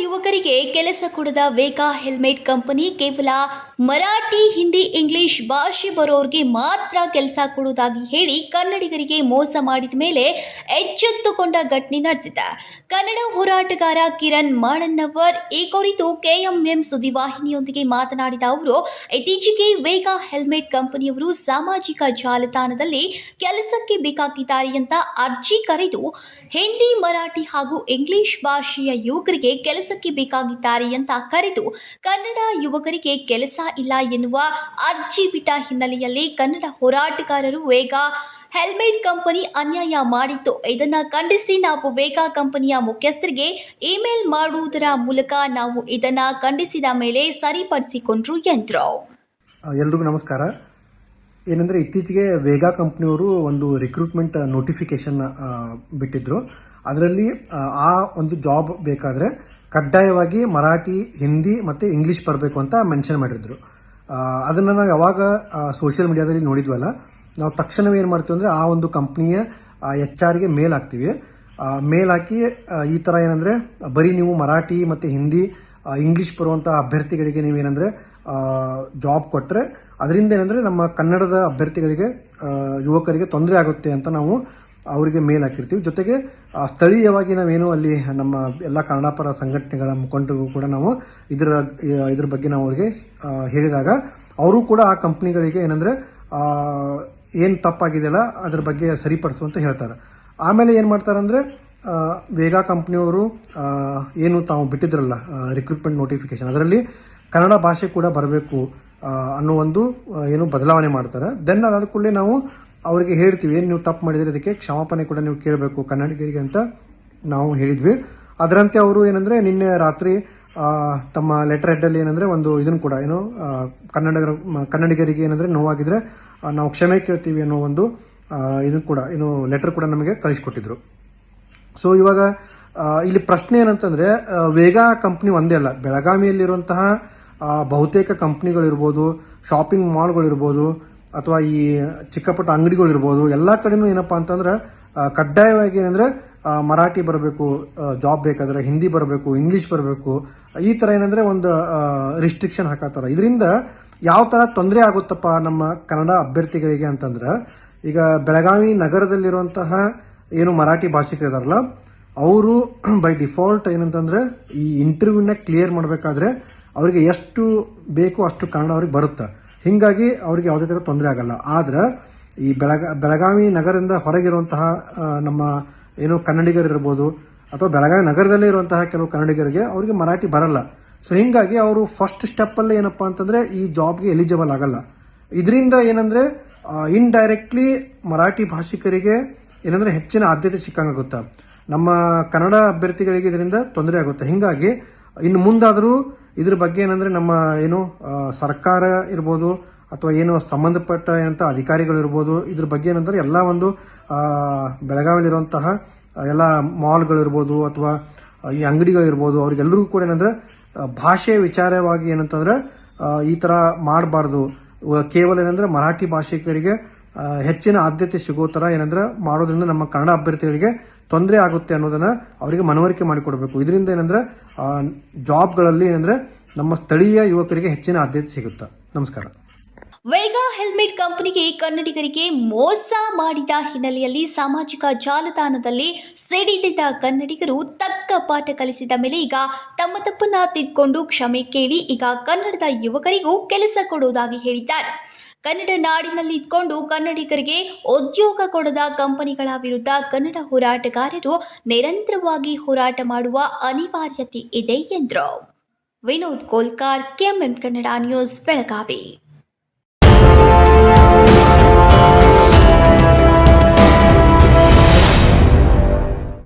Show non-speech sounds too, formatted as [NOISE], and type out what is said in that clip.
ಯುವಕರಿಗೆ ಕೆಲಸ ಕೊಡದ ವೇಗಾ ಹೆಲ್ಮೆಟ್ ಕಂಪನಿ ಕೇವಲ ಮರಾಠಿ, ಹಿಂದಿ, ಇಂಗ್ಲಿಷ್ ಭಾಷೆ ಬರೋರಿಗೆ ಮಾತ್ರ ಕೆಲಸ ಕೊಡುವುದಾಗಿ ಹೇಳಿ ಕನ್ನಡಿಗರಿಗೆ ಮೋಸ ಮಾಡಿದ ಮೇಲೆ ಎಚ್ಚೆತ್ತುಕೊಂಡ ಘಟನೆ ನಡೆದಿದೆ. ಕನ್ನಡ ಹೋರಾಟಗಾರ ಕಿರಣ್ ಮಾಳನ್ನವರ್ ಈ ಕುರಿತು ಕೆಎಂಎಂ ಸುದ್ದಿವಾಹಿನಿಯೊಂದಿಗೆ ಮಾತನಾಡಿದ ಅವರು, ಇತ್ತೀಚೆಗೆ ವೇಗಾ ಹೆಲ್ಮೆಟ್ ಕಂಪನಿಯವರು ಸಾಮಾಜಿಕ ಜಾಲತಾಣದಲ್ಲಿ ಕೆಲಸಕ್ಕೆ ಬೇಕಾಗಿದ್ದಾರೆ ಅಂತ ಅರ್ಜಿ ಕರೆದು ಹಿಂದಿ, ಮರಾಠಿ ಹಾಗೂ ಇಂಗ್ಲಿಷ್ ಭಾಷೆಯ ಯುವಕರಿಗೆ ಕೆಲಸಕ್ಕೆ ಬೇಕಾಗಿದ್ದಾರೆ ಅಂತ ಕರೆದು ಕನ್ನಡ ಯುವಕರಿಗೆ ಕೆಲಸ ಇಲ್ಲ ಎನ್ನುವ ಅರ್ಜಿ ಬಿಟ್ಟ ಹಿನ್ನೆಲೆಯಲ್ಲಿ ಕನ್ನಡ ಹೋರಾಟಗಾರರು ವೇಗ ಹೆಲ್ಮೆಟ್ ಕಂಪನಿ ಅನ್ಯಾಯ ಮಾಡಿತ್ತು. ಇದನ್ನು ಖಂಡಿಸಿ ನಾವು ವೇಗ ಕಂಪನಿಯ ಮುಖ್ಯಸ್ಥರಿಗೆ ಇಮೇಲ್ ಮಾಡುವುದರ ಮೂಲಕ ನಾವು ಇದನ್ನು ಖಂಡಿಸಿದ ಮೇಲೆ ಸರಿಪಡಿಸಿಕೊಂಡ್ರು ಎಂದರು. ಎಲ್ರಿಗೂ ನಮಸ್ಕಾರ. ಏನಂದರೆ ಇತ್ತೀಚೆಗೆ ವೇಗ ಕಂಪ್ನಿಯವರು ಒಂದು ರಿಕ್ರೂಟ್ಮೆಂಟ್ ನೋಟಿಫಿಕೇಶನ್ ಬಿಟ್ಟಿದ್ರು. ಅದರಲ್ಲಿ, ಆ ಒಂದು ಜಾಬ್ ಬೇಕಾದರೆ ಕಡ್ಡಾಯವಾಗಿ ಮರಾಠಿ, ಹಿಂದಿ ಮತ್ತು ಇಂಗ್ಲೀಷ್ ಬರಬೇಕು ಅಂತ ಮೆನ್ಷನ್ ಮಾಡಿದ್ರು. ಅದನ್ನು ನಾವು ಯಾವಾಗ ಸೋಷಿಯಲ್ ಮೀಡಿಯಾದಲ್ಲಿ ನೋಡಿದ್ವಲ್ಲ, ನಾವು ತಕ್ಷಣವೇ ಏನು ಮಾಡ್ತೀವಿ ಅಂದರೆ ಆ ಒಂದು ಕಂಪ್ನಿಯ ಎಚ್ ಆರ್ಗೆ ಮೇಲ್ ಹಾಕ್ತೀವಿ. ಮೇಲ್ ಹಾಕಿ ಈ ಥರ ಏನಂದರೆ, ಬರೀ ನೀವು ಮರಾಠಿ ಮತ್ತು ಹಿಂದಿ ಇಂಗ್ಲೀಷ್ ಬರುವಂಥ ಅಭ್ಯರ್ಥಿಗಳಿಗೆ ನೀವೇನಂದರೆ ಜಾಬ್ ಕೊಟ್ಟರೆ ಅದರಿಂದ ಏನಂದರೆ ನಮ್ಮ ಕನ್ನಡದ ಅಭ್ಯರ್ಥಿಗಳಿಗೆ ಯುವಕರಿಗೆ ತೊಂದರೆ ಆಗುತ್ತೆ ಅಂತ ನಾವು ಅವರಿಗೆ ಮೇಲ್ ಹಾಕಿರ್ತೀವಿ. ಜೊತೆಗೆ ಸ್ಥಳೀಯವಾಗಿ ನಾವೇನು ಅಲ್ಲಿ ನಮ್ಮ ಎಲ್ಲ ಕನ್ನಡಪರ ಸಂಘಟನೆಗಳ ಮುಖಂಡರಿಗೂ ಕೂಡ ನಾವು ಇದರ, ಇದ್ರ ಬಗ್ಗೆ ನಾವು ಅವರಿಗೆ ಹೇಳಿದಾಗ ಅವರು ಕೂಡ ಆ ಕಂಪ್ನಿಗಳಿಗೆ ಏನಂದರೆ ಏನು ತಪ್ಪಾಗಿದೆಯಲ್ಲ ಅದ್ರ ಬಗ್ಗೆ ಸರಿಪಡಿಸುವಂತ ಹೇಳ್ತಾರೆ. ಆಮೇಲೆ ಏನು ಮಾಡ್ತಾರೆ ವೇಗ ವೇಗಾ ಕಂಪ್ನಿಯವರು ಏನು ತಾವು ಬಿಟ್ಟಿದ್ರಲ್ಲ ರಿಕ್ರೂಟ್ಮೆಂಟ್ ನೋಟಿಫಿಕೇಶನ್ ಅದರಲ್ಲಿ ಕನ್ನಡ ಭಾಷೆ ಕೂಡ ಬರಬೇಕು ಅನ್ನೋ ಒಂದು ಏನು ಬದಲಾವಣೆ ಮಾಡ್ತಾರೆ. ದೆನ್ ಅದಾದ ಕೂಡಲೇ ನಾವು ಅವರಿಗೆ ಹೇಳ್ತೀವಿ, ಏನು ನೀವು ತಪ್ಪು ಮಾಡಿದ್ರೆ? ಅದಕ್ಕೆ ಕ್ಷಮಾಪಣೆ ಕೂಡ ನೀವು ಕೇಳಬೇಕು ಕನ್ನಡಿಗರಿಗೆ ಅಂತ ನಾವು ಹೇಳಿದ್ವಿ. ಅದರಂತೆ ಅವರು ಏನಂದ್ರೆ, ನಿನ್ನೆ ರಾತ್ರಿ ತಮ್ಮ ಲೆಟರ್ ಹೆಡ್ಡಲ್ಲಿ ಏನಂದ್ರೆ ಒಂದು ಇದನ್ನು ಕೂಡ, ಏನು ಕನ್ನಡ ಕನ್ನಡಿಗರ ಕನ್ನಡಿಗರಿಗೆ ಏನಂದ್ರೆ ನೋವಾಗಿದ್ರೆ ನಾವು ಕ್ಷಮೆ ಕೇಳ್ತೀವಿ ಅನ್ನೋ ಒಂದು ಇದನ್ನು ಕೂಡ, ಏನು ಲೆಟರ್ ಕೂಡ ನಮಗೆ ಕಳಿಸ್ಕೊಟ್ಟಿದ್ರು. ಸೊ ಇವಾಗ ಇಲ್ಲಿ ಪ್ರಶ್ನೆ ಏನಂತಂದ್ರೆ ವೇಗ ಕಂಪ್ನಿ ಒಂದೇ ಅಲ್ಲ, ಬೆಳಗಾವಿಯಲ್ಲಿರುವಂತಹ ಬಹುತೇಕ ಕಂಪ್ನಿಗಳಿರ್ಬೋದು, ಶಾಪಿಂಗ್ ಮಾಲ್ಗಳಿರ್ಬೋದು ಅಥವಾ ಈ ಚಿಕ್ಕ ಪುಟ್ಟ ಅಂಗಡಿಗಳಿರ್ಬೋದು, ಎಲ್ಲ ಕಡೆನೂ ಏನಪ್ಪಾ ಅಂತಂದ್ರೆ ಕಡ್ಡಾಯವಾಗಿ ಏನಂದ್ರೆ ಮರಾಠಿ ಬರಬೇಕು ಜಾಬ್ ಬೇಕಾದ್ರೆ, ಹಿಂದಿ ಬರಬೇಕು ಇಂಗ್ಲಿಷ್ ಬರಬೇಕು, ಈ ತರ ಏನಂದ್ರೆ ಒಂದು ರಿಸ್ಟ್ರಿಕ್ಷನ್ ಹಾಕತ್ತಾರ. ಇದರಿಂದ ಯಾವ ತರ ತೊಂದರೆ ಆಗುತ್ತಪ್ಪ ನಮ್ಮ ಕನ್ನಡ ಅಭ್ಯರ್ಥಿಗಳಿಗೆ ಅಂತಂದ್ರೆ, ಈಗ ಬೆಳಗಾವಿ ನಗರದಲ್ಲಿರುವಂತಹ ಏನು ಮರಾಠಿ ಭಾಷಿಕರಿದಾರಲ್ಲ ಅವರು [CLEARS THROAT] ಬೈ ಡಿಫಾಲ್ಟ್ ಏನಂತಂದ್ರೆ ಈ ಇಂಟರ್ವ್ಯೂನ ಕ್ಲಿಯರ್ ಮಾಡಬೇಕಾದ್ರೆ, ಅವರಿಗೆ ಎಷ್ಟು ಬೇಕು ಅಷ್ಟು ಕನ್ನಡ ಅವ್ರಿಗೆ ಬರುತ್ತೆ. ಹಿಂಗಾಗಿ ಅವ್ರಿಗೆ ಯಾವುದೇ ಥರ ತೊಂದರೆ ಆಗಲ್ಲ. ಆದ್ರೆ ಈ ಬೆಳಗ, ಬೆಳಗಾವಿ ನಗರದಿಂದ ಹೊರಗಿರುವಂತಹ ನಮ್ಮ ಏನು ಕನ್ನಡಿಗರಿರ್ಬೋದು ಅಥವಾ ಬೆಳಗಾವಿ ನಗರದಲ್ಲೇ ಇರುವಂತಹ ಕೆಲವು ಕನ್ನಡಿಗರಿಗೆ ಅವರಿಗೆ ಮರಾಠಿ ಬರಲ್ಲ. ಸೊ ಹಿಂಗಾಗಿ ಅವರು ಫಸ್ಟ್ ಸ್ಟೆಪ್ಪಲ್ಲೇ ಏನಪ್ಪ ಅಂತಂದ್ರೆ ಈ ಜಾಬ್ಗೆ ಎಲಿಜಿಬಲ್ ಆಗಲ್ಲ. ಇದರಿಂದ ಏನಂದ್ರೆ ಇನ್ಡೈರೆಕ್ಟ್ಲಿ ಮರಾಠಿ ಭಾಷಿಕರಿಗೆ ಏನಂದ್ರೆ ಹೆಚ್ಚಿನ ಆದ್ಯತೆ ಸಿಕ್ಕಂಗಾಗುತ್ತೆ. ನಮ್ಮ ಕನ್ನಡ ಅಭ್ಯರ್ಥಿಗಳಿಗೆ ಇದರಿಂದ ತೊಂದರೆ ಆಗುತ್ತೆ. ಹಿಂಗಾಗಿ ಇನ್ನು ಮುಂದಾದರೂ ಇದ್ರ ಬಗ್ಗೆ ಏನಂದ್ರೆ ನಮ್ಮ ಏನು ಸರ್ಕಾರ ಇರ್ಬೋದು ಅಥವಾ ಏನು ಸಂಬಂಧಪಟ್ಟ ಅಧಿಕಾರಿಗಳು ಇರ್ಬೋದು, ಇದ್ರ ಬಗ್ಗೆ ಏನಂದ್ರೆ ಎಲ್ಲ ಒಂದು ಬೆಳಗಾವಿಯಲ್ಲಿರುವಂತಹ ಎಲ್ಲ ಮಾಲ್ಗಳಿರ್ಬೋದು ಅಥವಾ ಈ ಅಂಗಡಿಗಳಿರ್ಬೋದು ಅವ್ರಿಗೆಲ್ಲರಿಗೂ ಕೂಡ ಏನಂದ್ರೆ ಭಾಷೆ ವಿಚಾರವಾಗಿ ಏನಂತಂದ್ರೆ ಈ ತರ ಮಾಡಬಾರ್ದು. ಕೇವಲ ಏನಂದ್ರೆ ಮರಾಠಿ ಭಾಷಿಕರಿಗೆ ಹೆಚ್ಚಿನ ಆದ್ಯತೆ ಸಿಗೋ ತರ ಏನಂದ್ರೆ ಮಾಡೋದ್ರಿಂದ ನಮ್ಮ ಕನ್ನಡ ಅಭ್ಯರ್ಥಿಗಳಿಗೆ ತೊಂದರೆ ಆಗುತ್ತೆ ಅನ್ನೋದನ್ನ ಅವರಿಗೆ ಮನವರಿಕೆ ಮಾಡಿಕೊಡಬೇಕು. ಇದರಿಂದ ಏನಂದ್ರೆ ಜಾಬ್ಗಳಲ್ಲಿ ಏನಂದ್ರೆ ನಮ್ಮ ಸ್ಥಳೀಯ ಯುವಕರಿಗೆ ಹೆಚ್ಚಿನ ಆದ್ಯತೆ ಸಿಗುತ್ತೆ? ನಮಸ್ಕಾರ. ವೇಗಾ ಹೆಲ್ಮೆಟ್ ಕಂಪನಿಗೆ ಕನ್ನಡಿಗರಿಗೆ ಮೋಸ ಮಾಡಿದ ಹಿನ್ನೆಲೆಯಲ್ಲಿ ಸಾಮಾಜಿಕ ಜಾಲತಾಣದಲ್ಲಿ ಸಿಡಿದಿದ್ದ ಕನ್ನಡಿಗರು ತಕ್ಕ ಪಾಠ ಕಲಿಸಿದ ಮೇಲೆ ಈಗ ತಮ್ಮ ತಪ್ಪನ್ನ ತಿದ್ದುಕೊಂಡು ಕ್ಷಮೆ ಕೇಳಿ ಈಗ ಕನ್ನಡದ ಯುವಕರಿಗೂ ಕೆಲಸ ಕೊಡುವುದಾಗಿ ಹೇಳಿದ್ದಾರೆ. ಕನ್ನಡ ನಾಡಿನಲ್ಲಿ ಇದ್ಕೊಂಡು ಕನ್ನಡಿಗರಿಗೆ ಉದ್ಯೋಗ ಕೊಡದ ಕಂಪನಿಗಳ ವಿರುದ್ಧ ಕನ್ನಡ ಹೋರಾಟಗಾರರು ನಿರಂತರವಾಗಿ ಹೋರಾಟ ಮಾಡುವ ಅನಿವಾರ್ಯತೆ ಇದೆ ಎಂದರು. Vinod Kolkar, KMM Kannada news, Belagavi.